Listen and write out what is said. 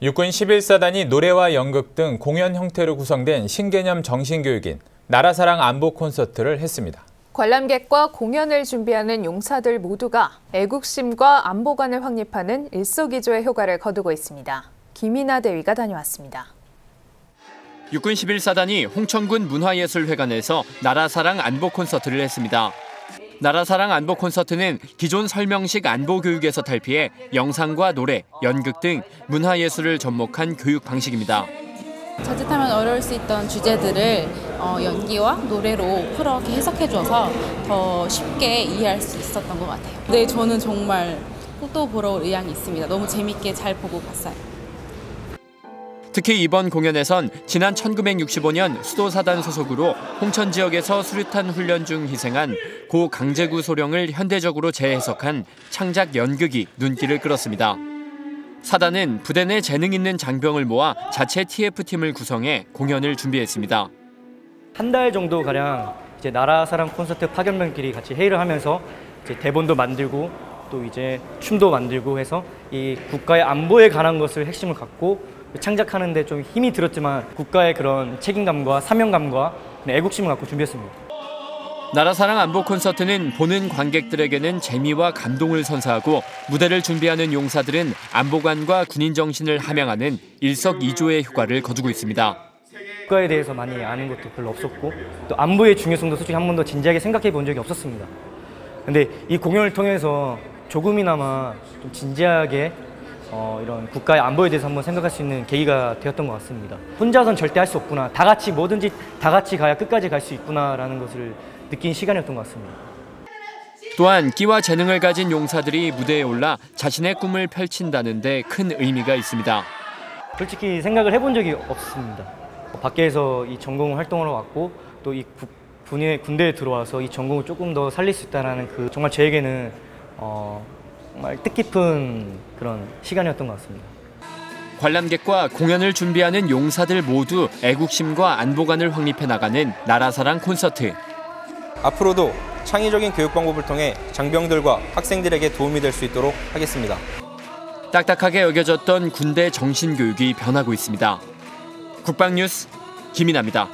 육군 11사단이 노래와 연극 등 공연 형태로 구성된 신개념 정신교육인 나라사랑 안보 콘서트를 했습니다. 관람객과 공연을 준비하는 용사들 모두가 애국심과 안보관을 확립하는 일석이조의 효과를 거두고 있습니다. 김이나 대위가 다녀왔습니다. 육군 11사단이 홍천군 문화예술회관에서 나라사랑 안보 콘서트를 했습니다. 나라사랑 안보 콘서트는 기존 설명식 안보 교육에서 탈피해 영상과 노래, 연극 등 문화예술을 접목한 교육 방식입니다. 자칫하면 어려울 수 있던 주제들을 어, 연기와 노래로 풀어게 해석해줘서 더 쉽게 이해할 수 있었던 것 같아요. 네, 저는 정말 또 보러 올 의향이 있습니다. 너무 재밌게 잘 보고 갔어요. 특히 이번 공연에선 지난 1965년 수도사단 소속으로 홍천 지역에서 수류탄 훈련 중 희생한 고 강제구 소령을 현대적으로 재해석한 창작 연극이 눈길을 끌었습니다. 사단은 부대 내 재능 있는 장병을 모아 자체 TF팀을 구성해 공연을 준비했습니다. 한 달 정도 가량 이제 나라 사랑 콘서트 파견병끼리 같이 회의를 하면서 대본도 만들고 또 이제 춤도 만들고 해서 이 국가의 안보에 관한 것을 핵심을 갖고 창작하는 데 좀 힘이 들었지만 국가의 그런 책임감과 사명감과 애국심을 갖고 준비했습니다. 나라사랑 안보 콘서트는 보는 관객들에게는 재미와 감동을 선사하고 무대를 준비하는 용사들은 안보관과 군인 정신을 함양하는 일석이조의 효과를 거두고 있습니다. 국가에 대해서 많이 아는 것도 별로 없었고 또 안보의 중요성도 솔직히 한 번도 진지하게 생각해 본 적이 없었습니다. 근데 이 공연을 통해서 조금이나마 좀 진지하게 어, 이런 국가의 안보에 대해서 한번 생각할 수 있는 계기가 되었던 것 같습니다. 혼자선 절대 할 수 없구나. 다 같이 뭐든지 다 같이 가야 끝까지 갈 수 있구나라는 것을 느낀 시간이었던 것 같습니다. 또한 끼와 재능을 가진 용사들이 무대에 올라 자신의 꿈을 펼친다는 데 큰 의미가 있습니다. 솔직히 생각을 해본 적이 없습니다. 밖에서 이 전공 활동을 왔고 또이 군대에 들어와서 이 전공을 조금 더 살릴 수 있다는 그 정말 저에게는 어, 정말 뜻깊은 그런 시간이었던 것 같습니다. 관람객과 공연을 준비하는 용사들 모두 애국심과 안보관을 확립해 나가는 나라사랑 콘서트. 앞으로도 창의적인 교육 방법을 통해 장병들과 학생들에게 도움이 될 수 있도록 하겠습니다. 딱딱하게 여겨졌던 군대 정신교육이 변하고 있습니다. 국방뉴스 김인아입니다.